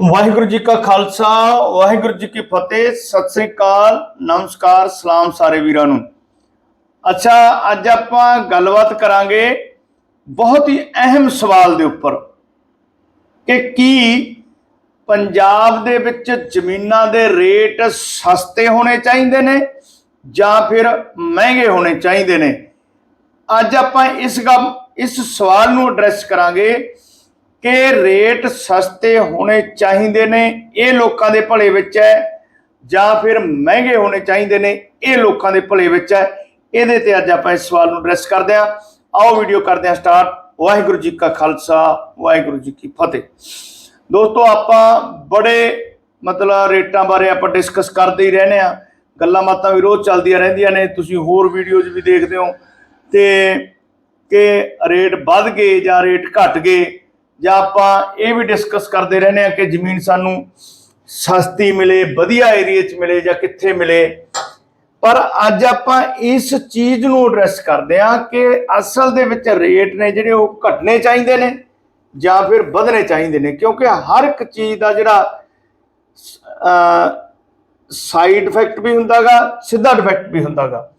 ਵਾਹਿਗੁਰੂ ਜੀ ਕਾ ਖਾਲਸਾ, ਵਾਹਿਗੁਰੂ ਜੀ ਕੀ ਫਤਿਹ, ਸਤਿ ਸ੍ਰੀ ਅਕਾਲ, ਨਮਸਕਾਰ, ਸਲਾਮ ਸਾਰੇ ਵੀਰਾਂ ਨੂੰ। ਅੱਛਾ, ਅੱਜ ਆਪਾਂ ਗੱਲਬਾਤ ਕਰਾਂਗੇ ਬਹੁਤ ਹੀ ਅਹਿਮ ਸਵਾਲ ਦੇ ਉੱਪਰ ਕਿ ਕੀ ਪੰਜਾਬ ਦੇ ਵਿੱਚ ਜ਼ਮੀਨਾਂ ਦੇ ਰੇਟ ਸਸਤੇ ਹੋਣੇ ਚਾਹੀਦੇ ਨੇ ਜਾਂ ਫਿਰ ਮਹਿੰਗੇ ਹੋਣੇ ਚਾਹੀਦੇ ਨੇ? ਅੱਜ ਆਪਾਂ ਇਸ ਗੱਲ, ਇਸ ਸਵਾਲ ਨੂੰ ਐਡਰੈਸ ਕਰਾਂਗੇ ਕਿ ਰੇਟ ਸਸਤੇ ਹੋਣੇ ਚਾਹੀਦੇ ਨੇ, ਇਹ ਲੋਕਾਂ ਦੇ ਭਲੇ ਵਿੱਚ ਹੈ, ਜਾਂ ਫਿਰ ਮਹਿੰਗੇ ਹੋਣੇ ਚਾਹੀਦੇ ਨੇ, ਇਹ ਲੋਕਾਂ ਦੇ ਭਲੇ ਵਿੱਚ ਹੈ। ਇਹਦੇ ਤੇ ਅੱਜ ਆਪਾਂ ਇਸ ਸਵਾਲ ਨੂੰ ਐਡਰੈਸ ਕਰਦੇ ਹਾਂ। ਆਓ ਵੀਡੀਓ ਕਰਦੇ ਹਾਂ ਸਟਾਰਟ ਵਾਹਿਗੁਰੂ ਜੀ ਕਾ ਖਾਲਸਾ, ਵਾਹਿਗੁਰੂ ਜੀ ਕੀ ਫਤਿਹ। ਦੋਸਤੋ, ਆਪਾਂ ਬੜੇ ਮਤਲਬ ਰੇਟਾਂ ਬਾਰੇ ਆਪਾਂ ਡਿਸਕਸ ਕਰਦੇ ਹੀ ਰਹਿੰਦੇ ਆ ਗੱਲਾਂ ਬਾਤਾਂ ਵੀ ਰੋਜ਼ ਚੱਲਦੀਆਂ ਰਹਿੰਦੀਆਂ ਨੇ। ਤੁਸੀਂ ਹੋਰ ਵੀਡੀਓਜ਼ ਵੀ ਦੇਖਦੇ ਹੋ। ਤੇ ਕਿ ਰੇਟ ਵੱਧ ਗਏ ਜਾਂ ਰੇਟ ਘਟ ਗਏ ਜਾਂ ਆਪਾਂ ਇਹ ਵੀ ਡਿਸਕਸ ਕਰਦੇ ਰਹਿੰਦੇ ਆ ਕਿ ਜ਼ਮੀਨ ਸਾਨੂੰ ਸਸਤੀ ਮਿਲੇ, ਵਧੀਆ ਏਰੀਆ 'ਚ ਮਿਲੇ ਜਾਂ ਕਿੱਥੇ ਮਿਲੇ। ਪਰ ਅੱਜ ਆਪਾਂ ਇਸ ਚੀਜ਼ ਨੂੰ ਐਡਰੈਸ ਕਰਦੇ ਆ ਕਿ ਅਸਲ ਦੇ ਵਿੱਚ ਰੇਟ ਨੇ ਜਿਹੜੇ ਉਹ ਘਟਨੇ ਚਾਹੀਦੇ ਨੇ ਜਾਂ ਫਿਰ ਵਧਣੇ ਚਾਹੀਦੇ ਨੇ, ਕਿਉਂਕਿ ਹਰ ਇੱਕ ਚੀਜ਼ ਦਾ ਜਿਹੜਾ ਸਾਈਡ ਇਫੈਕਟ ਵੀ ਹੁੰਦਾਗਾ, ਸਿੱਧਾ ਇਫੈਕਟ ਵੀ ਹੁੰਦਾਗਾ।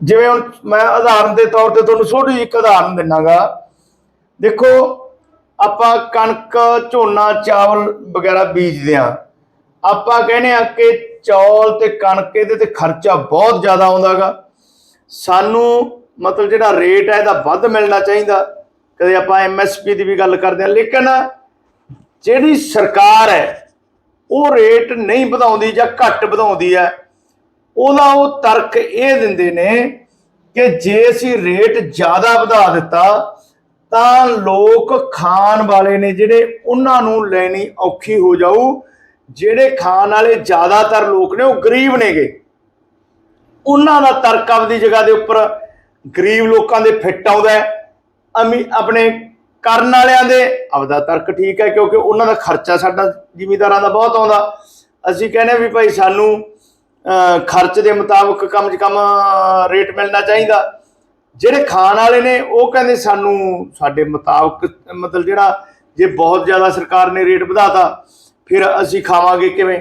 ਜਿਵੇਂ ਹੁਣ ਮੈਂ ਉਦਾਹਰਨ ਦੇ ਤੌਰ ਤੇ ਤੁਹਾਨੂੰ ਛੋਟੀ ਜਿਹੀ ਇੱਕ ਉਦਾਹਰਨ ਦਿੰਨਾਗਾ। ਦੇਖੋ ਆਪਾਂ ਕਣਕ, ਝੋਨਾ, ਚਾਵਲ ਵਗੈਰਾ ਬੀਜਦੇ ਆ ਆਪਾਂ ਕਹਿੰਦੇ ਆ ਕਿ ਚੌਲ ਤੇ ਕਣਕ ਇਹਦੇ ਤੇ ਖਰਚਾ ਬਹੁਤ ਜ਼ਿਆਦਾ ਆਉਂਦਾਗਾ। ਸਾਨੂੰ ਮਤਲਬ ਜਿਹੜਾ ਰੇਟ ਹੈ ਇਹਦਾ ਵੱਧ ਮਿਲਣਾ ਚਾਹੀਦਾ। ਕਦੇ ਆਪਾਂ ਐਮਐਸਪੀ ਦੀ ਵੀ ਗੱਲ ਕਰਦੇ ਆ ਲੇਕਿਨ ਜਿਹੜੀ ਸਰਕਾਰ ਹੈ, ਉਹ ਰੇਟ ਨਹੀਂ ਵਧਾਉਂਦੀ ਜਾਂ ਘੱਟ ਵਧਾਉਂਦੀ ਹੈ, ਉਹਦਾ ਉਹ ਤਰਕ ਇਹ ਦਿੰਦੇ ਨੇ ਕਿ ਜੇ ਅਸੀਂ ਰੇਟ ਜ਼ਿਆਦਾ ਵਧਾ ਦਿੱਤਾ ਤਾਂ ਲੋਕ ਖਾਣ ਵਾਲੇ ਨੇ ਜਿਹੜੇ ਉਹਨਾਂ ਨੂੰ ਲੈਣੀ ਔਖੀ ਹੋ ਜਾਊ। ਜਿਹੜੇ ਖਾਣ ਵਾਲੇ ਜ਼ਿਆਦਾਤਰ ਲੋਕ ਨੇ ਉਹ ਗਰੀਬ ਨੇਗੇ। ਉਹਨਾਂ ਦਾ ਤਰਕ ਆਪਦੀ ਜਗ੍ਹਾ ਦੇ ਉੱਪਰ ਗਰੀਬ ਲੋਕਾਂ ਦੇ ਫਿੱਟ ਆਉਂਦਾ ਅਮੀ, ਆਪਣੇ ਕਰਨ ਵਾਲਿਆਂ ਦੇ ਆਪਦਾ ਤਰਕ ਠੀਕ ਹੈ ਕਿਉਂਕਿ ਉਹਨਾਂ ਦਾ ਖਰਚਾ ਸਾਡਾ ਜ਼ਿਮੀਦਾਰਾਂ ਦਾ ਬਹੁਤ ਆਉਂਦਾ। ਅਸੀਂ ਕਹਿੰਦੇ ਵੀ ਭਾਈ ਸਾਨੂੰ ਖਰਚ ਦੇ ਮੁਤਾਬਕ ਕਮ ਸੇ ਕਮ ਰੇਟ ਮਿਲਣਾ ਚਾਹੀਦਾ। ਜਿਹੜੇ ਖਾਣ ਵਾਲੇ ਨੇ ਉਹ ਕਹਿੰਦੇ ਸਾਨੂੰ ਸਾਡੇ ਮੁਤਾਬਕ ਮਤਲਬ ਜਿਹੜਾ ਜੇ ਬਹੁਤ ਜ਼ਿਆਦਾ ਸਰਕਾਰ ਨੇ ਰੇਟ ਵਧਾਤਾ ਫਿਰ ਅਸੀਂ ਖਾਵਾਂਗੇ ਕਿਵੇਂ?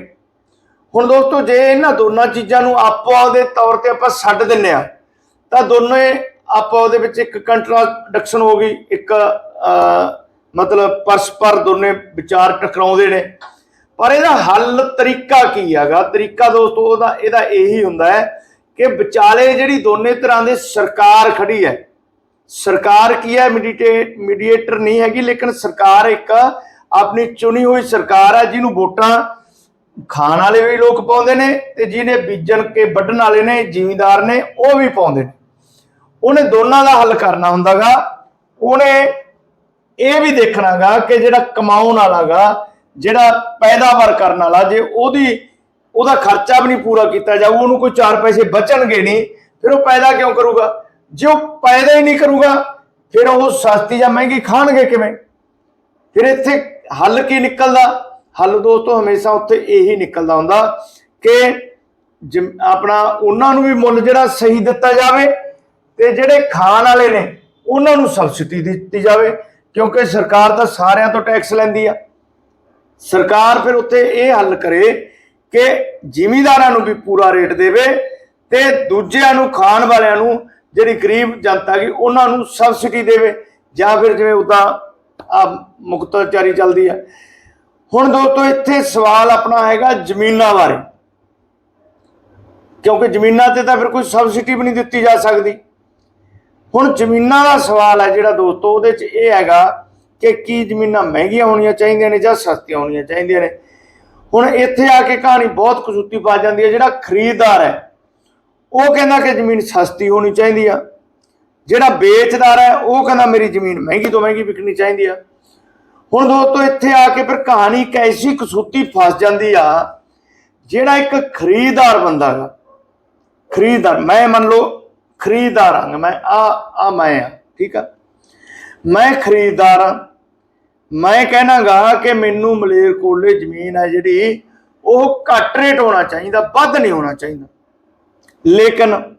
ਹੁਣ ਦੋਸਤੋ ਜੇ ਇਹਨਾਂ ਦੋਨਾਂ ਚੀਜ਼ਾਂ ਨੂੰ ਆਪੋ ਦੇ ਤੌਰ ਤੇ ਆਪਾਂ ਛੱਡ ਦਿੰਨੇ ਆ ਤਾਂ ਦੋਨੇ ਆਪੋ ਦੇ ਵਿੱਚ ਇੱਕ ਕੰਟਰਾਡਿਕਸ਼ਨ ਹੋ ਗਈ ਇੱਕ ਅਹ, ਮਤਲਬ ਪਰਸਪਰ ਦੋਨੇ ਵਿਚਾਰ ਟਕਰਾਉਂਦੇ ਨੇ। ਪਰ ਇਹਦਾ ਹੱਲ ਤਰੀਕਾ ਕੀ ਹੈਗਾ? ਤਰੀਕਾ ਦੋਸਤੋ ਉਹਦਾ ਇਹਦਾ ਇਹੀ ਹੁੰਦਾ ਹੈ ਕਿ ਵਿਚਾਲੇ ਜਿਹੜੀ ਦੋਨੇ ਤਰ੍ਹਾਂ ਦੇ ਸਰਕਾਰ ਖੜੀ ਹੈ, ਸਰਕਾਰ ਕੀ ਹੈ? ਮੀਡੀਏਟ ਮੀਡੀਏਟਰ ਨਹੀਂ ਹੈਗੀ, ਲੇਕਿਨ ਸਰਕਾਰ ਇੱਕ ਆਪਣੀ ਚੁਣੀ ਹੋਈ ਸਰਕਾਰ ਹੈ, ਜਿਹਨੂੰ ਵੋਟਾਂ ਖਾਣ ਵਾਲੇ ਵੀ ਲੋਕ ਪਾਉਂਦੇ ਨੇ ਤੇ ਜਿਹਨੇ ਬੀਜਣ ਕੇ ਵੱਢਣ ਵਾਲੇ ਨੇ, ਜ਼ਿਮੀਂਦਾਰ ਨੇ, ਉਹ ਵੀ ਪਾਉਂਦੇ ਨੇ। ਉਹਨੇ ਦੋਨਾਂ ਦਾ ਹੱਲ ਕਰਨਾ ਹੁੰਦਾਗਾ। ਉਹਨੇ ਇਹ ਵੀ ਦੇਖਣਾਗਾ ਕਿ ਜਿਹੜਾ ਕਮਾਉਣ ਵਾਲਾਗਾ, ਜਿਹੜਾ ਪੈਦਾਵਾਰ ਕਰਨ ਵਾਲਾ, ਜੇ ਉਹਦੀ ਉਹਦਾ ਖਰਚਾ ਵੀ ਨਹੀਂ ਪੂਰਾ ਕੀਤਾ ਜਾਊ, ਉਹਨੂੰ ਕੋਈ 4 ਪੈਸੇ ਬਚਣਗੇ ਨਹੀਂ, ਫਿਰ ਉਹ ਪੈਦਾ ਕਿਉਂ ਕਰੂਗਾ? ਜੇ ਉਹ ਪੈਦਾ ਹੀ ਨਹੀਂ ਕਰੂਗਾ, ਫਿਰ ਉਹ ਸਸਤੀ ਜਾਂ ਮਹਿੰਗੀ ਖਾਣਗੇ ਕਿਵੇਂ? ਫਿਰ ਇੱਥੇ ਹੱਲ ਕੀ ਨਿਕਲਦਾ? ਹੱਲ ਦੋਸਤੋ, ਹਮੇਸ਼ਾ ਉੱਥੇ ਇਹੀ ਨਿਕਲਦਾ ਹੁੰਦਾ ਕਿ ਜਿਮ- ਆਪਣਾ ਉਹਨਾਂ ਨੂੰ ਵੀ ਮੁੱਲ ਜਿਹੜਾ ਸਹੀ ਦਿੱਤਾ ਜਾਵੇ ਤੇ ਜਿਹੜੇ ਖਾਣ ਵਾਲੇ ਨੇ, ਉਹਨਾਂ ਨੂੰ ਸਬਸਿਡੀ ਦਿੱਤੀ ਜਾਵੇ, ਕਿਉਂਕਿ ਸਰਕਾਰ ਤਾਂ ਸਾਰਿਆਂ ਤੋਂ ਟੈਕਸ ਲੈਂਦੀ ਆ। ਸਰਕਾਰ ਫਿਰ ਉੱਥੇ ਇਹ ਹੱਲ ਕਰੇ ਕਿ ਜ਼ਿਮੀਦਾਰਾਂ ਨੂੰ ਵੀ ਪੂਰਾ ਰੇਟ ਦੇਵੇ ਤੇ ਦੂਜਿਆਂ ਨੂੰ ਖਾਣ ਵਾਲਿਆਂ ਨੂੰ ਜਿਹੜੀ ਗਰੀਬ ਜਨਤਾ ਗਈ ਉਹਨਾਂ ਨੂੰ ਸਬਸਿਡੀ ਦੇਵੇ ਜਾਂ ਫਿਰ ਜਿਵੇਂ ਉਦਾਂ ਆ ਮੁਕਤਚਾਰੀ ਚੱਲਦੀ ਹੈ ਹੁਣ ਦੋਸਤੋ, ਇੱਥੇ ਸਵਾਲ ਆਪਣਾ ਹੈਗਾ ਜ਼ਮੀਨਾਂ ਬਾਰੇ। ਕਿਉਂਕਿ ਜ਼ਮੀਨਾਂ ਤੇ ਤਾਂ ਫਿਰ ਕੋਈ ਸਬਸਿਡੀ ਵੀ ਨਹੀਂ ਦਿੱਤੀ ਜਾ ਸਕਦੀ। ਹੁਣ ਜ਼ਮੀਨਾਂ ਦਾ ਸਵਾਲ ਹੈ ਜਿਹੜਾ ਦੋਸਤੋ, ਉਹਦੇ 'ਚ ਇਹ ਹੈਗਾ ਕਿ ਕੀ ਜ਼ਮੀਨਾਂ ਮਹਿੰਗੀਆਂ ਹੋਣੀਆਂ ਚਾਹੀਦੀਆਂ ਨੇ ਜਾਂ ਸਸਤੀਆਂ ਹੋਣੀਆਂ ਚਾਹੀਦੀਆਂ ਨੇ? ਹੁਣ ਇੱਥੇ ਆ ਕੇ ਕਹਾਣੀ ਬਹੁਤ ਕਸੂਤੀ ਪਾ ਜਾਂਦੀ ਹੈ, ਜਿਹੜਾ ਖਰੀਦਦਾਰ ਹੈ, ਉਹ ਕਹਿੰਦਾ ਕਿ ਜ਼ਮੀਨ ਸਸਤੀ ਹੋਣੀ ਚਾਹੀਦੀ ਆ। ਜਿਹੜਾ ਵੇਚਦਾਰ ਹੈ, ਉਹ ਕਹਿੰਦਾ ਮੇਰੀ ਜ਼ਮੀਨ ਮਹਿੰਗੀ ਤੋਂ ਮਹਿੰਗੀ ਵਿਕਣੀ ਚਾਹੀਦੀ ਆ। ਹੁਣ ਦੋਸਤੋ, ਇੱਥੇ ਆ ਕੇ ਫਿਰ ਕਹਾਣੀ ਇੱਕ ਐਸੀ ਕਸੂਤੀ ਫਸ ਜਾਂਦੀ ਆ, ਜਿਹੜਾ ਇੱਕ ਖਰੀਦਦਾਰ ਬੰਦਾ ਹੈਗਾ। ਖਰੀਦਦਾਰ, ਮੈਂ ਮੰਨ ਲਓ, ਖਰੀਦਦਾਰ ਹਾਂ, ਮੈਂ, ਆ ਆ ਮੈਂ ਆ, ਠੀਕ ਆ। ਮੈਂ ਖਰੀਦਦਾਰ ਹਾਂ। ਮੈਂ ਕਹਿਣਾਗਾ ਕਿ ਮੈਨੂੰ ਮਲੇਰ ਕੋਲੇ ਜ਼ਮੀਨ ਹੈ ਜਿਹੜੀ, ਉਹ ਘੱਟ ਰੇਟ ਹੋਣਾ ਚਾਹੀਦਾ, ਵੱਧ ਨਹੀਂ ਹੋਣਾ ਚਾਹੀਦਾ। ਲੇਕਿਨ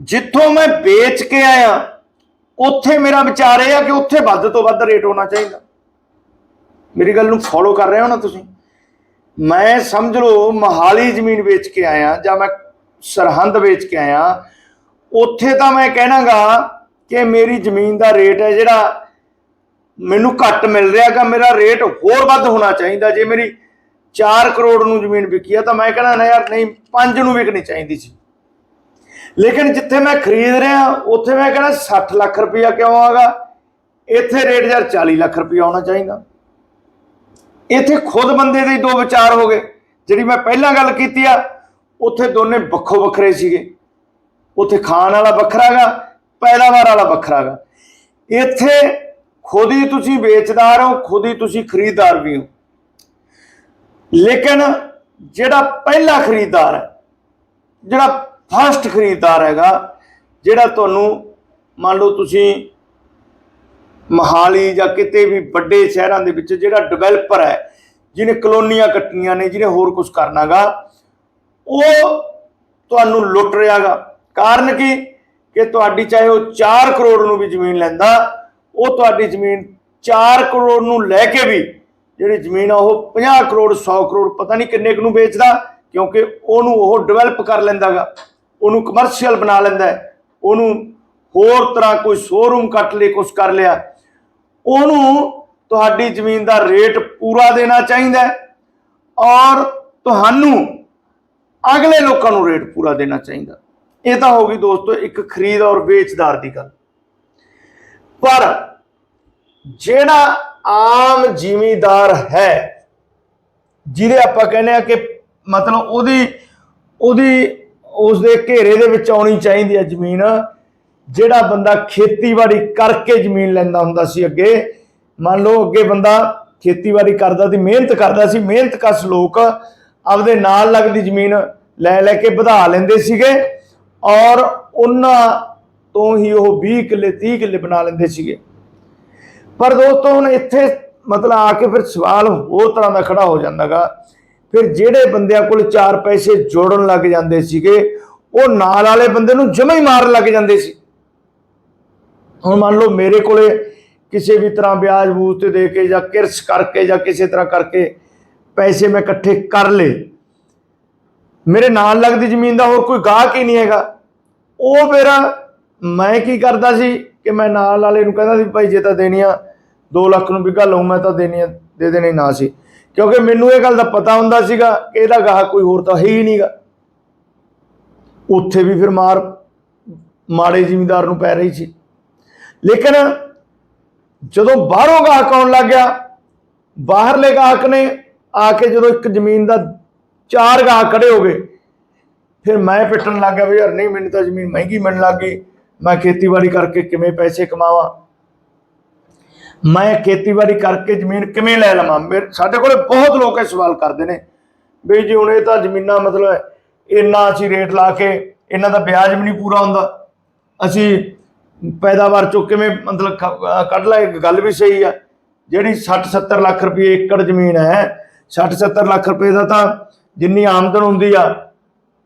ਜਿੱਥੋਂ ਮੈਂ ਵੇਚ ਕੇ ਆਇਆ, ਉੱਥੇ ਮੇਰਾ ਵਿਚਾਰ ਇਹ ਆ ਕਿ ਉੱਥੇ ਵੱਧ ਤੋਂ ਵੱਧ ਰੇਟ ਹੋਣਾ ਚਾਹੀਦਾ। ਮੇਰੀ ਗੱਲ ਨੂੰ ਫੋਲੋ ਕਰ ਰਹੇ ਹੋ ਨਾ ਤੁਸੀਂ? ਮੈਂ ਸਮਝ ਲਓ ਮਹਾਲੀ ਜ਼ਮੀਨ ਵੇਚ ਕੇ ਆਇਆ, ਜਾਂ ਮੈਂ ਸਰਹੰਦ ਵੇਚ ਕੇ ਆਇਆ, ਉੱਥੇ ਤਾਂ ਮੈਂ ਕਹਿਣਾਗਾ ਕਿ ਮੇਰੀ ਜ਼ਮੀਨ ਦਾ ਰੇਟ ਹੈ ਜਿਹੜਾ ਮੈਨੂੰ ਘੱਟ ਮਿਲ ਰਿਹਾਗਾ, ਮੇਰਾ ਰੇਟ ਹੋਰ ਵੱਧ ਹੋਣਾ ਚਾਹੀਦਾ। ਜੇ ਮੇਰੀ 4 ਕਰੋੜ ਨੂੰ ਜ਼ਮੀਨ ਵਿਕੀ ਆ ਤਾਂ ਮੈਂ ਕਹਿੰਦਾ ਨਾ ਯਾਰ, ਨਹੀਂ 5 ਨੂੰ ਵਿਕਣੀ ਚਾਹੀਦੀ ਸੀ। ਲੇਕਿਨ ਜਿੱਥੇ ਮੈਂ ਖਰੀਦ ਰਿਹਾ, ਉੱਥੇ ਮੈਂ ਕਹਿੰਦਾ 60 ਲੱਖ ਰੁਪਇਆ ਕਿਉਂ ਆਗਾ? ਇੱਥੇ ਰੇਟ ਯਾਰ 40 ਲੱਖ ਰੁਪਇਆ ਆਉਣਾ ਚਾਹੀਦਾ। ਇੱਥੇ ਖੁਦ ਬੰਦੇ ਦੇ ਦੋ ਵਿਚਾਰ ਹੋ ਗਏ। ਜਿਹੜੀ ਮੈਂ ਪਹਿਲਾਂ ਗੱਲ ਕੀਤੀ ਆ, ਉੱਥੇ ਦੋਨੇ ਵੱਖੋ ਵੱਖਰੇ ਸੀਗੇ। ਉੱਥੇ ਖਾਣ ਵਾਲਾ ਵੱਖਰਾਗਾ ਪੈਦਾਵਾਰ ਵਾਲਾ ਵੱਖਰਾਗਾ ਇੱਥੇ ਖੁਦ ਹੀ ਤੁਸੀਂ ਵੇਚਦਾਰ ਹੋ, ਖੁਦ ਹੀ ਤੁਸੀਂ ਖਰੀਦਦਾਰ ਵੀ ਹੋ। ਲੇਕਿਨ ਜਿਹੜਾ ਪਹਿਲਾ ਖਰੀਦਦਾਰ ਹੈ, ਜਿਹੜਾ ਫਸਟ ਖਰੀਦਦਾਰ ਹੈਗਾ, ਜਿਹੜਾ ਤੁਹਾਨੂੰ ਮੰਨ ਲਓ ਤੁਸੀਂ ਮਹਾਲੀ ਜਾਂ ਕਿਤੇ ਵੀ ਵੱਡੇ ਸ਼ਹਿਰਾਂ ਦੇ ਵਿੱਚ ਜਿਹੜਾ ਡਿਵੈਲਪਰ ਹੈ, ਜਿਹਨੇ ਕਲੋਨੀਆਂ ਕੱਟੀਆਂ ਨੇ, ਜਿਹਨੇ ਹੋਰ ਕੁਝ ਕਰਨਾਗਾ ਉਹ ਤੁਹਾਨੂੰ ਲੁੱਟ ਰਿਹਾਗਾ। ਕਾਰਨ ਕੀ? ਕਿ ਤੁਹਾਡੀ ਚਾਹੇ ਉਹ 4 ਕਰੋੜ ਨੂੰ ਵੀ ਜ਼ਮੀਨ ਲੈਂਦਾ ਉਹ ਤੁਹਾਡੀ ਜ਼ਮੀਨ 4 ਕਰੋੜ ਨੂੰ ਲੈ ਕੇ ਵੀ ਜਿਹੜੀ ਜ਼ਮੀਨ ਆ ਉਹ 50 ਕਰੋੜ 100 ਕਰੋੜ ਪਤਾ ਨਹੀਂ ਕਿੰਨੇ ਕੁ ਨੂੰ ਵੇਚਦਾ, ਕਿਉਂਕਿ ਉਹਨੂੰ ਉਹ ਡਿਵੈਲਪ ਕਰ ਲੈਂਦਾਗਾ, ਉਹਨੂੰ ਕਮਰਸ਼ੀਅਲ ਬਣਾ ਲੈਂਦਾ ਉਹਨੂੰ ਹੋਰ ਤਰ੍ਹਾਂ ਕੋਈ ਸ਼ੋਰੂਮ ਕੱਟ ਲੇ ਕੁਝ ਕਰ ਲਿਆ। ਉਹਨੂੰ ਤੁਹਾਡੀ ਜ਼ਮੀਨ ਦਾ ਰੇਟ ਪੂਰਾ ਦੇਣਾ ਚਾਹੀਦਾ ਔਰ ਤੁਹਾਨੂੰ ਅਗਲੇ ਲੋਕਾਂ ਨੂੰ ਰੇਟ ਪੂਰਾ ਦੇਣਾ ਚਾਹੀਦਾ। ਇਹ ਤਾਂ ਹੋ ਗਈ ਦੋਸਤੋ ਇੱਕ ਖਰੀਦ ਔਰ ਵੇਚਦਾਰ ਦੀ ਗੱਲ। ਪਰ ਜਿਹੜਾ ਆਮ ਜ਼ਿਮੀਦਾਰ ਹੈ, ਜਿਹਦੇ ਆਪਾਂ ਕਹਿੰਦੇ ਆ ਕਿ ਮਤਲਬ ਉਹਦੀ ਉਹਦੀ ਉਸ ਦੇ ਘੇਰੇ ਦੇ ਵਿੱਚ ਆਉਣੀ ਚਾਹੀਦੀ ਹੈ ਜ਼ਮੀਨ, ਜਿਹੜਾ ਬੰਦਾ ਖੇਤੀਬਾੜੀ ਕਰਕੇ ਜ਼ਮੀਨ ਲੈਂਦਾ ਹੁੰਦਾ ਸੀ ਅੱਗੇ, ਮੰਨ ਲਓ ਅੱਗੇ ਬੰਦਾ ਖੇਤੀਬਾੜੀ ਕਰਦਾ ਸੀ, ਮਿਹਨਤ ਕਰਦਾ ਸੀ, ਮਿਹਨਤ ਕਸ ਲੋਕ ਆਪਦੇ ਨਾਲ ਲੱਗਦੀ ਜ਼ਮੀਨ ਲੈ ਲੈ ਕੇ ਵਧਾ ਲੈਂਦੇ ਸੀਗੇ ਔਰ ਉਹਨਾਂ ਤੋਂ ਹੀ ਉਹ 20 ਕਿੱਲੇ 30 ਕਿੱਲੇ ਬਣਾ ਲੈਂਦੇ ਸੀਗੇ। ਪਰ ਦੋਸਤੋ, ਹੁਣ ਇੱਥੇ ਮਤਲਬ ਆ ਕੇ ਫਿਰ ਸਵਾਲ ਹੋਰ ਤਰ੍ਹਾਂ ਦਾ ਖੜਾ ਹੋ ਜਾਂਦਾਗਾ। ਫਿਰ ਜਿਹੜੇ ਬੰਦਿਆਂ ਕੋਲ ਚਾਰ ਪੈਸੇ ਜੋੜਨ ਲੱਗ ਜਾਂਦੇ ਸੀਗੇ, ਉਹ ਨਾਲ ਵਾਲੇ ਬੰਦੇ ਨੂੰ ਜਮਾ ਹੀ ਮਾਰਨ ਲੱਗ ਜਾਂਦੇ ਸੀ। ਹੁਣ ਮੰਨ ਲਓ ਮੇਰੇ ਕੋਲੇ ਕਿਸੇ ਵੀ ਤਰ੍ਹਾਂ ਵਿਆਜ ਬੂਜ ਤੇ ਦੇ ਕੇ ਜਾਂ ਕਿਰਸ ਕਰਕੇ ਜਾਂ ਕਿਸੇ ਤਰ੍ਹਾਂ ਕਰਕੇ ਪੈਸੇ ਮੈਂ ਇਕੱਠੇ ਕਰ ਲਏ। ਮੇਰੇ ਨਾਲ ਲੱਗਦੀ ਜ਼ਮੀਨ ਦਾ ਹੋਰ ਕੋਈ ਗਾਹਕ ਹੀ ਨਹੀਂ ਹੈਗਾ। ਉਹ ਮੇਰਾ ਮੈਂ ਕੀ ਕਰਦਾ ਸੀ ਕਿ ਮੈਂ ਨਾਲ ਵਾਲੇ ਨੂੰ ਕਹਿੰਦਾ ਸੀ, ਭਾਈ ਜੇ ਤਾਂ ਦੇਣੀ ਆ 2 ਲੱਖ ਨੂੰ ਵਿਗਾ ਲਊ, ਮੈਂ ਤਾਂ ਦੇਣੀ ਆ, ਦੇ ਦੇਣੇ ਨਾ ਸੀ। ਕਿਉਂਕਿ ਮੈਨੂੰ ਇਹ ਗੱਲ ਦਾ ਪਤਾ ਹੁੰਦਾ ਸੀਗਾ ਕਿ ਇਹਦਾ ਗਾਹਕ ਕੋਈ ਹੋਰ ਤਾਂ ਹੈ ਹੀ ਨਹੀਂਗਾ ਉੱਥੇ ਵੀ ਫਿਰ ਮਾਰ, ਮਾੜੇ ਜ਼ਿਮੀਂਦਾਰ ਨੂੰ ਪੈ ਰਹੀ ਸੀ। ਲੇਕਿਨ ਜਦੋਂ ਬਾਹਰੋਂ ਗਾਹਕ ਆਉਣ ਲੱਗ ਗਿਆ, ਬਾਹਰਲੇ ਗਾਹਕ ਨੇ ਆ ਕੇ ਜਦੋਂ ਇੱਕ ਜ਼ਮੀਨ ਦਾ ਚਾਰ ਗਾਹਕ ਖੜੇ ਹੋ ਗਏ, ਫਿਰ ਮੈਂ ਪਿੱਟਣ ਲੱਗ ਗਿਆ ਵੀ ਯਾਰ ਨਹੀਂ, ਮੈਨੂੰ ਤਾਂ ਜ਼ਮੀਨ ਮਹਿੰਗੀ ਮਿਲਣ ਲੱਗ ਗਈ। ਮੈਂ ਖੇਤੀਬਾੜੀ ਕਰਕੇ ਕਿਵੇਂ ਪੈਸੇ ਕਮਾਵਾਂ? ਮੈਂ ਖੇਤੀਬਾੜੀ ਕਰਕੇ ਜ਼ਮੀਨ ਕਿਵੇਂ ਲੈ ਲਵਾਂ? ਮੇਰੇ ਸਾਡੇ ਕੋਲੇ ਬਹੁਤ ਲੋਕ ਇਹ ਸਵਾਲ ਕਰਦੇ ਨੇ। ਵੀ ਜੀ, ਹੁਣ ਇਹ ਤਾਂ ਜ਼ਮੀਨਾਂ ਮਤਲਬ ਇੰਨਾ ਅਸੀਂ ਰੇਟ ਲਾ ਕੇ ਇਹਨਾਂ ਦਾ ਵਿਆਜ ਵੀ ਨਹੀਂ ਪੂਰਾ ਹੁੰਦਾ। ਅਸੀਂ ਪੈਦਾਵਾਰ ਚੋਂ ਕਿਵੇਂ ਮਤਲਬ ਕੱਢ ਲੈ ਇੱਕ ਗੱਲ ਵੀ ਸਹੀ ਆ। ਜਿਹੜੀ 60 70 ਲੱਖ ਰੁਪਏ ਏਕੜ ਜ਼ਮੀਨ ਹੈ 60 70 ਲੱਖ ਰੁਪਏ ਦਾ ਤਾਂ ਜਿੰਨੀ ਆਮਦਨ ਹੁੰਦੀ ਆ,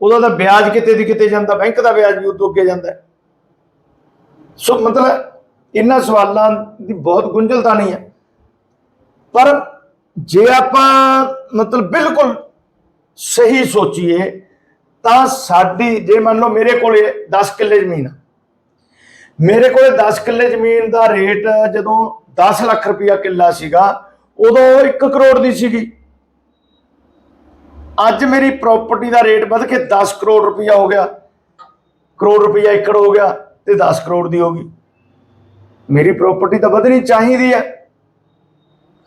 ਉਹਦਾ ਤਾਂ ਵਿਆਜ ਕਿਤੇ ਦੀ ਕਿਤੇ ਜਾਂਦਾ, ਬੈਂਕ ਦਾ ਵਿਆਜ ਵੀ ਉਦੋਂ ਅੱਗੇ ਜਾਂਦਾ। ਸੋ ਮਤਲਬ ਇਹਨਾਂ ਸਵਾਲਾਂ ਦੀ ਬਹੁਤ ਗੁੰਝਲਤਾ ਨਹੀਂ ਹੈ। ਪਰ ਜੇ ਆਪਾਂ ਮਤਲਬ ਬਿਲਕੁਲ ਸਹੀ ਸੋਚੀਏ, ਤਾਂ ਸਾਡੀ, ਜੇ ਮੰਨ ਲਓ ਮੇਰੇ ਕੋਲੇ 10 ਕਿੱਲੇ ਜ਼ਮੀਨ ਆ, ਮੇਰੇ ਕੋਲੇ 10 ਕਿੱਲੇ ਜ਼ਮੀਨ ਦਾ ਰੇਟ ਜਦੋਂ 10 ਲੱਖ ਰੁਪਇਆ ਕਿੱਲਾ ਸੀਗਾ, ਉਦੋਂ 1 ਕਰੋੜ ਦੀ ਸੀਗੀ। ਅੱਜ ਮੇਰੀ ਪ੍ਰਾਪਰਟੀ ਦਾ ਰੇਟ ਵੱਧ ਕੇ 10 ਕਰੋੜ ਰੁਪਇਆ ਹੋ ਗਿਆ। ਕਰੋੜ ਰੁਪਇਆ ਏਕੜ ਹੋ ਗਿਆ। ਤੇ 10 ਕਰੋੜ ਦੀ ਹੋ ਗਈ। ਮੇਰੀ ਪ੍ਰਾਪਰਟੀ ਤਾਂ ਵਧਣੀ ਚਾਹੀਦੀ ਹੈ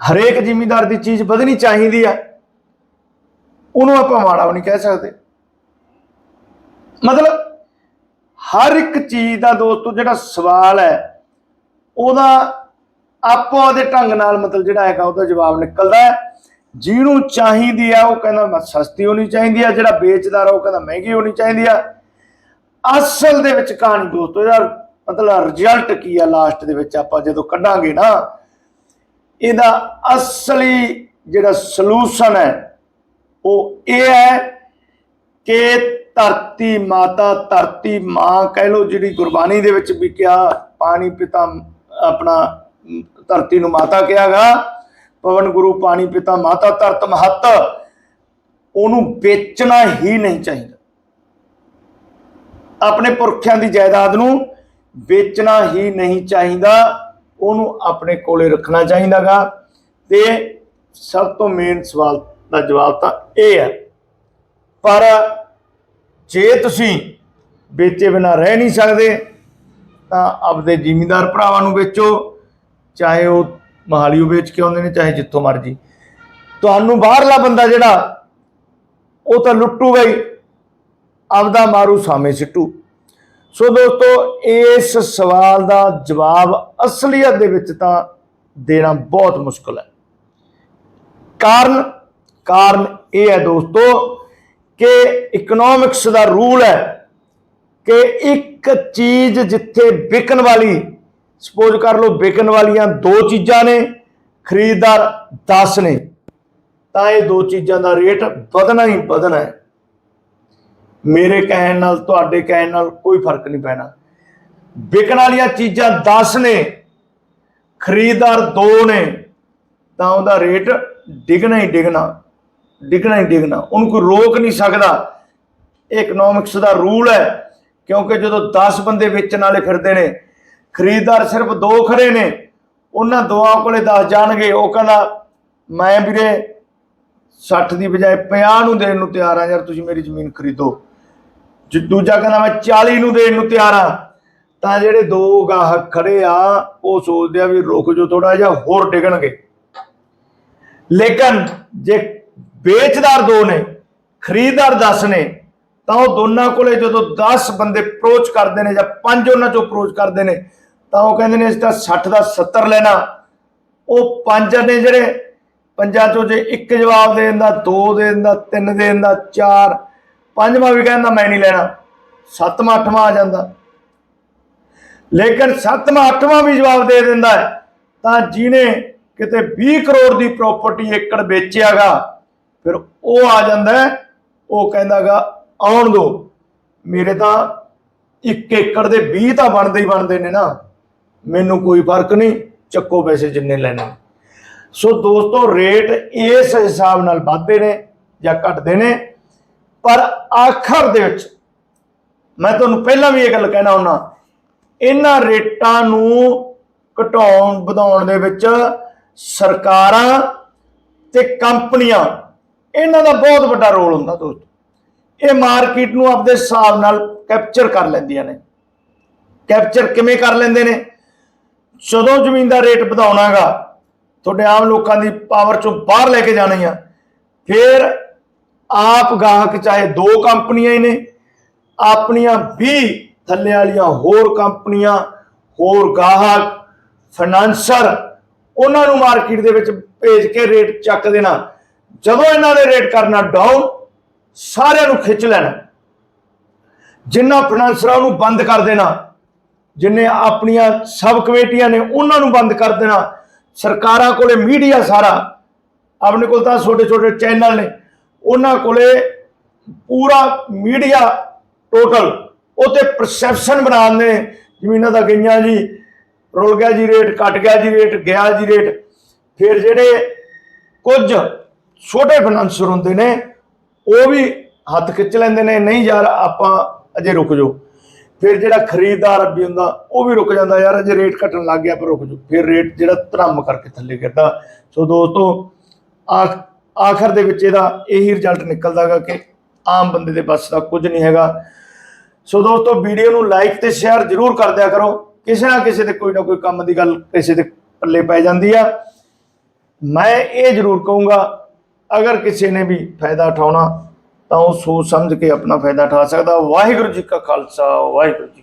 ਹਰੇਕ ਜ਼ਿਮੀਂਦਾਰ ਦੀ ਚੀਜ਼ ਵਧਣੀ ਚਾਹੀਦੀ ਹੈ ਉਹਨੂੰ ਆਪਾਂ ਮਾੜਾ ਵੀ ਨਹੀਂ ਕਹਿ ਸਕਦੇ। ਮਤਲਬ ਹਰ ਇੱਕ ਚੀਜ਼ ਦਾ ਦੋਸਤੋ, ਜਿਹੜਾ ਸਵਾਲ ਹੈ, ਉਹਦਾ ਆਪੋ ਉਹਦੇ ਢੰਗ ਨਾਲ ਮਤਲਬ ਜਿਹੜਾ ਹੈਗਾ, ਉਹਦਾ ਜਵਾਬ ਨਿਕਲਦਾ ਹੈ। ਜਿਹਨੂੰ ਚਾਹੀਦੀ ਆ, ਉਹ ਕਹਿੰਦਾ ਸਸਤੀ ਹੋਣੀ ਚਾਹੀਦੀ ਆ, ਜਿਹੜਾ ਵੇਚਦਾਰ ਆ ਉਹ ਕਹਿੰਦਾ ਮਹਿੰਗੀ ਹੋਣੀ ਚਾਹੀਦੀ ਆ। ਅਸਲ ਦੇ ਵਿੱਚ ਕਹਾਣੀ ਦੋਸਤੋ ਯਾਰ ਮਤਲਬ ਰਿਜ਼ਲਟ ਕੀ ਆ ਲਾਸਟ ਦੇ ਵਿੱਚ ਆਪਾਂ ਜਦੋਂ ਕੱਢਾਂਗੇ ਨਾ, ਇਹਦਾ ਅਸਲੀ ਜਿਹੜਾ ਸੋਲੂਸ਼ਨ ਹੈ, ਉਹ ਇਹ ਹੈ ਕਿ ਧਰਤੀ ਮਾਤਾ, ਧਰਤੀ ਮਾਂ ਕਹਿ ਲੋ ਜਿਹੜੀ ਗੁਰਬਾਣੀ ਦੇ ਵਿੱਚ ਵੀ ਕਿਹਾ, ਪਾਣੀ ਪਿਤਾ ਆਪਣਾ ਧਰਤੀ ਨੂੰ ਮਾਤਾ ਕਿਹਾਗਾ, ਪਵਨ ਗੁਰੂ ਪਾਣੀ ਪਿਤਾ ਮਾਤਾ ਧਰਤ ਮਹੱਤ, ਉਹਨੂੰ ਵੇਚਣਾ ਹੀ ਨਹੀਂ ਚਾਹੀਦਾ। ਆਪਣੇ ਪੁਰਖਿਆਂ ਦੀ ਜਾਇਦਾਦ ਨੂੰ ਵੇਚਣਾ ਹੀ ਨਹੀਂ ਚਾਹੀਦਾ, ਉਹਨੂੰ ਆਪਣੇ ਕੋਲੇ ਰੱਖਣਾ ਚਾਹੀਦਾਗਾ। ਤੇ ਸਭ ਤੋਂ ਮੇਨ ਸਵਾਲ ਦਾ ਜਵਾਬ ਤਾਂ ਇਹ ਹੈ, ਪਰ ਜੇ ਤੁਸੀਂ ਵੇਚੇ ਬਿਨਾ ਰਹਿ ਨਹੀਂ ਸਕਦੇ, ਤਾਂ ਆਪਦੇ ਜ਼ਿਮੀਂਦਾਰ ਭਰਾਵਾਂ ਨੂੰ ਵੇਚੋ, ਚਾਹੇ ਉਹ ਮਹਾਲੀਓ ਵੇਚ ਕੇ ਆਉਂਦੇ ਨੇ, ਚਾਹੇ ਜਿੱਥੋਂ ਮਰਜ਼ੀ। ਤੁਹਾਨੂੰ ਬਾਹਰਲਾ ਬੰਦਾ ਜਿਹੜਾ, ਉਹ ਤਾਂ ਲੁੱਟੂਗਾ ਹੀ ਆਪਦਾ ਮਾਰੂ ਸਾਵੇਂ ਸਿੱਟੂ। ਸੋ ਦੋਸਤੋ, ਇਸ ਸਵਾਲ ਦਾ ਜਵਾਬ ਅਸਲੀਅਤ ਦੇ ਵਿੱਚ ਤਾਂ ਦੇਣਾ ਬਹੁਤ ਮੁਸ਼ਕਲ ਹੈ। ਕਾਰਨ ਕਾਰਨ ਇਹ ਹੈ ਦੋਸਤੋ ਕਿ ਇਕਨੋਮਿਕਸ ਦਾ ਰੂਲ ਹੈ ਕਿ ਇੱਕ ਚੀਜ਼ ਜਿੱਥੇ ਵਿਕਣ ਵਾਲੀ ਸਪੋਜ਼ ਕਰ ਲਓ ਵਿਕਣ ਵਾਲੀਆਂ ਦੋ ਚੀਜ਼ਾਂ ਨੇ, ਖਰੀਦਦਾਰ 10 ਨੇ, ਤਾਂ ਇਹ ਦੋ ਚੀਜ਼ਾਂ ਦਾ ਰੇਟ ਵਧਣਾ ਹੀ ਵਧਣਾ ਹੈ। ਮੇਰੇ ਕਹਿਣ ਨਾਲ, ਤੁਹਾਡੇ ਕਹਿਣ ਨਾਲ ਕੋਈ ਫ਼ਰਕ ਨਹੀਂ ਪੈਣਾ। ਵਿਕਣ ਵਾਲੀਆਂ ਚੀਜ਼ਾਂ 10 ਨੇ, ਖਰੀਦਦਾਰ 2 ਨੇ, ਤਾਂ ਉਹਦਾ ਰੇਟ ਡਿਗਣਾ ਹੀ ਡਿਗਣਾ ਡਿਗਣਾ ਹੀ ਡਿਗਣਾ। ਉਹਨੂੰ ਕੋਈ ਰੋਕ ਨਹੀਂ ਸਕਦਾ। ਇਹ ਇਕਨੋਮਿਕਸ ਦਾ ਰੂਲ ਹੈ, ਕਿਉਂਕਿ ਜਦੋਂ 10 ਬੰਦੇ ਵੇਚਣ ਵਾਲੇ ਫਿਰਦੇ ਨੇ, ਖਰੀਦਦਾਰ ਸਿਰਫ ਦੋ ਖੜੇ ਨੇ, ਉਹਨਾਂ ਦੋਆਂ ਕੋਲੇ 10 ਜਾਣਗੇ। ਉਹ ਕਹਿੰਦਾ, ਮੈਂ ਵੀਰੇ 60 ਦੀ ਬਜਾਏ 50 ਨੂੰ ਦੇਣ ਨੂੰ ਤਿਆਰ ਆ ਯਾਰ, ਤੁਸੀਂ ਮੇਰੀ ਜ਼ਮੀਨ ਖਰੀਦੋ। ਜੇ ਦੂਜਾ ਕਹਿੰਦਾ ਮੈਂ 40 ਨੂੰ ਦੇਣ ਨੂੰ ਤਿਆਰ ਆ, ਤਾਂ ਜਿਹੜੇ ਦੋ ਗਾਹਕ ਖੜੇ ਆ, ਉਹ ਸੋਚਦੇ ਆ ਵੀ ਰੁਕ ਜੋ ਥੋੜਾ ਜਿਹਾ, ਹੋਰ ਡਿਗਣਗੇ। ਲੇਕਿਨ ਜੇ ਵੇਚਦਾਰ ਦੋ ਨੇ, ਖਰੀਦਦਾਰ 10 ਨੇ, ਤਾਂ ਉਹ ਦੋਨਾਂ ਕੋਲੇ ਜਦੋਂ 10 ਬੰਦੇ ਅਪਰੋਚ ਕਰਦੇ ਨੇ ਜਾਂ ਪੰਜ ਉਹਨਾਂ ਚੋਂ ਅਪਰੋਚ ਕਰਦੇ ਨੇ, ਤਾਂ ਉਹ ਕਹਿੰਦੇ ਨੇ ਇਸ ਦਾ 60 ਦਾ 70 ਲੈਣਾ। ਉਹ ਪੰਜ ਨੇ ਜਿਹੜੇ, ਪੰਜਾਂ ਚੋਂ ਜੇ ਇੱਕ ਜਵਾਬ ਦੇਣ ਦਾ, ਦੋ ਦੇ ਦਿੰਦਾ ਤਿੰਨ ਦੇ ਦਿੰਦਾ ਚਾਰ ਪੰਜਵਾਂ ਵੀ ਕਹਿੰਦਾ ਮੈਂ ਨਹੀਂ ਲੈਣਾ। ਸੱਤਵਾਂ ਅੱਠਵਾਂ ਆ ਜਾਂਦਾ। ਲੇਕਿਨ ਸੱਤਵਾਂ ਅੱਠਵਾਂ ਵੀ ਜਵਾਬ ਦੇ ਦਿੰਦਾ ਹੈ। ਤਾਂ ਜਿਹਨੇ ਕਿਤੇ 20 ਕਰੋੜ ਦੀ ਪ੍ਰਾਪਰਟੀ ਏਕੜ ਵੇਚਿਆਗਾ ਫਿਰ ਉਹ ਆ ਜਾਂਦਾ ਹੈ, ਉਹ ਕਹਿੰਦਾਗਾ ਆਉਣ ਦੋ। ਮੇਰੇ ਤਾਂ 1 ਏਕੜ ਦੇ 20 ਤਾਂ ਬਣਦੇ ਹੀ ਬਣਦੇ ਨੇ ਨਾ। ਮੈਨੂੰ ਕੋਈ ਫ਼ਰਕ ਨਹੀਂ ਚੱਕੋ ਪੈਸੇ ਜਿੰਨੇ ਲੈਣੇ। ਸੋ ਦੋਸਤੋ ਰੇਟ ਇਸ ਹਿਸਾਬ ਨਾਲ ਵੱਧਦੇ ਨੇ ਜਾਂ ਘਟਦੇ ਨੇ। ਪਰ ਆਖਰ ਦੇ ਵਿੱਚ ਮੈਂ ਤੁਹਾਨੂੰ ਪਹਿਲਾਂ ਵੀ ਇਹ ਗੱਲ ਕਹਿਣਾ ਹੁੰਨਾ ਇਹਨਾਂ ਰੇਟਾਂ ਨੂੰ ਘਟਾਉਣ, ਵਧਾਉਣ ਦੇ ਵਿੱਚ ਸਰਕਾਰਾਂ ਤੇ ਕੰਪਨੀਆਂ, ਇਹਨਾਂ ਦਾ ਬਹੁਤ ਵੱਡਾ ਰੋਲ ਹੁੰਦਾ ਦੋਸਤੋ। ਇਹ ਮਾਰਕੀਟ ਨੂੰ ਆਪਦੇ ਹਿਸਾਬ ਨਾਲ ਕੈਪਚਰ ਕਰ ਲੈਂਦੀਆਂ ਨੇ। ਕੈਪਚਰ ਕਿਵੇਂ ਕਰ ਲੈਂਦੇ ਨੇ? ਜਦੋਂ ਜ਼ਮੀਨ ਦਾ ਰੇਟ ਵਧਾਉਣਾਗਾ ਤੁਹਾਡੇ ਆਮ ਲੋਕਾਂ ਦੀ ਪਾਵਰ ਚੋਂ ਬਾਹਰ ਲੈ ਕੇ ਜਾਣੀ ਆ, ਫਿਰ ਆਪ ਗਾਹਕ ਚਾਹੇ ਦੋ ਕੰਪਨੀਆਂ ਹੀ ਨੇ, ਆਪਣੀਆਂ 20 ਥੱਲੇ ਵਾਲੀਆਂ ਹੋਰ ਕੰਪਨੀਆਂ, ਹੋਰ ਗਾਹਕ, ਫਾਈਨਾਂਸਰ, ਉਹਨਾਂ ਨੂੰ ਮਾਰਕੀਟ ਦੇ ਵਿੱਚ ਭੇਜ ਕੇ ਰੇਟ ਚੱਕ ਦੇਣਾ, ਜਦੋਂ ਇਹਨਾਂ ਨੇ ਰੇਟ ਕਰਨਾ ਡਾਊਨ ਸਾਰਿਆਂ ਨੂੰ ਖਿੱਚ ਲੈਣਾ। ਜਿੰਨਾ ਫਾਈਨਾਂਸਰਾਂ ਨੂੰ ਬੰਦ ਕਰ ਦੇਣਾ, ਜਿੰਨੇ ਆਪਣੀਆਂ ਸਬ ਕਮੇਟੀਆਂ ਨੇ, ਉਹਨਾਂ ਨੂੰ ਬੰਦ ਕਰ ਦੇਣਾ। ਸਰਕਾਰਾਂ ਕੋਲੇ ਮੀਡੀਆ ਸਾਰਾ, ਆਪਣੇ ਕੋਲ ਤਾਂ ਛੋਟੇ ਛੋਟੇ ਚੈਨਲ ਨੇ। ਉਹਨਾਂ ਕੋਲੇ ਪੂਰਾ ਮੀਡੀਆ ਟੋਟਲ ਉਤੇ ਪਰਸੈਪਸ਼ਨ ਬਣਾਉਂਦੇ ਨੇ ਜ਼ਮੀਨਾਂ ਦਾ ਗਈਆਂ ਜੀ, ਰੁਲ ਗਿਆ ਜੀ ਰੇਟ ਘਟ ਗਿਆ ਜੀ ਰੇਟ ਗਿਆ ਜੀ ਰੇਟ ਫਿਰ ਜਿਹੜੇ ਕੁਝ ਛੋਟੇ ਫਾਈਨਾਂਸਰ ਹੁੰਦੇ ਨੇ, ਉਹ ਵੀ ਹੱਥ ਖਿੱਚ ਲੈਂਦੇ ਨੇ, ਨਹੀਂ ਯਾਰ ਆਪਾਂ ਅਜੇ ਰੁਕ ਜਾਓ। ਫਿਰ ਜਿਹੜਾ ਖਰੀਦਦਾਰ ਵੀ ਹੁੰਦਾ, ਉਹ ਵੀ ਰੁਕ ਜਾਂਦਾ, ਯਾਰ ਅਜੇ ਰੇਟ ਘਟਣ ਲੱਗ ਗਿਆ, ਪਰ ਰੁਕ ਜਾਓ। ਫਿਰ ਰੇਟ ਜਿਹੜਾ ਧਰਮ ਕਰਕੇ ਥੱਲੇ ਗਿਰਦਾ। ਸੋ ਦੋਸਤੋ ਆਖ ਆਖਰ ਦੇ ਵਿੱਚ ਇਹਦਾ ਇਹੀ ਰਿਜ਼ਲਟ ਨਿਕਲਦਾਗਾ ਕਿ ਆਮ ਬੰਦੇ ਦੇ ਬਸ ਦਾ ਕੁਝ ਨਹੀਂ ਹੈਗਾ। ਸੋ ਦੋਸਤੋ, ਵੀਡੀਓ ਨੂੰ ਲਾਈਕ ਤੇ ਸ਼ੇਅਰ ਜ਼ਰੂਰ ਕਰ ਦਿਆ ਕਰੋ। ਕਿਸੇ ਨਾ ਕਿਸੇ ਤੇ ਕੋਈ ਨਾ ਕੋਈ ਕੰਮ ਦੀ ਗੱਲ ਕਿਸੇ ਦੇ ਪੱਲੇ ਪੈ ਜਾਂਦੀ ਆ। ਮੈਂ ਇਹ ਜ਼ਰੂਰ ਕਹੂੰਗਾ, ਅਗਰ ਕਿਸੇ ਨੇ ਵੀ ਫਾਇਦਾ ਉਠਾਉਣਾ ਤਾਂ ਉਹ ਸੋਚ ਸਮਝ ਕੇ ਆਪਣਾ ਫਾਇਦਾ ਉਠਾ ਸਕਦਾ। ਵਾਹਿਗੁਰੂ ਜੀ ਕਾ ਖਾਲਸਾ, ਵਾਹਿਗੁਰੂ ਜੀ